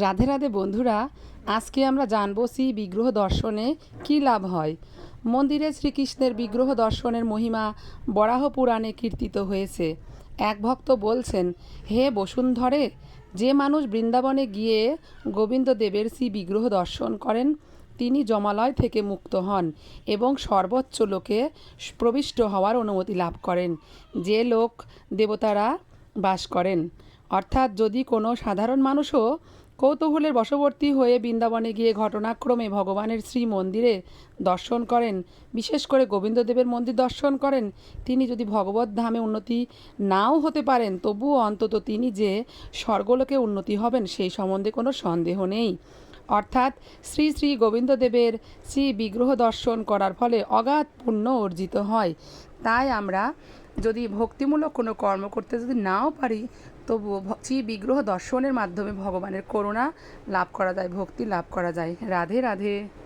রাধে রাধে বন্ধুরা, আজকে আমরা জানব শ্রী বিগ্রহ দর্শনে কী লাভ হয়। মন্দিরে শ্রীকৃষ্ণের বিগ্রহ দর্শনের মহিমা বরাহ পুরাণে কীর্তিত হয়েছে। এক ভক্ত বলছেন, হে বসুন্ধরে, যে মানুষ বৃন্দাবনে গিয়ে গোবিন্দদেবের শ্রী বিগ্রহ দর্শন করেন, তিনি জমালয় থেকে মুক্ত হন এবং সর্বোচ্চ লোকে প্রবিষ্ট হওয়ার অনুমতি লাভ করেন। যে লোক দেবতারা বাস করেন। অর্থাৎ যদি কোনো সাধারণ মানুষও কৌতূহলের বশবর্তী হয়ে বৃন্দাবনে গিয়ে ঘটনাক্রমে ভগবানের শ্রী মন্দিরে দর্শন করেন। বিশেষ করে গোবিন্দদেবের মন্দির দর্শন করেন। তিনি যদি ভগবত ধামে উন্নতি নাও হতে পারেন, তবুও অন্তত তিনি যে স্বর্গলোকে উন্নতি হবেন, সেই সম্বন্ধে কোনো সন্দেহ নেই। অর্থাৎ শ্রী শ্রী গোবিন্দদেবের শ্রী বিগ্রহ দর্শন করার ফলে অগাধ পুণ্য অর্জিত হয়। তাই আমরা যদি ভক্তিমূলক কোনো কর্ম করতে যদি নাও পারি তবুও শ্রী বিগ্রহ দর্শনের মাধ্যমে ভগবানের করুণা লাভ করা যায়, ভক্তি লাভ করা যায়। রাধে রাধে।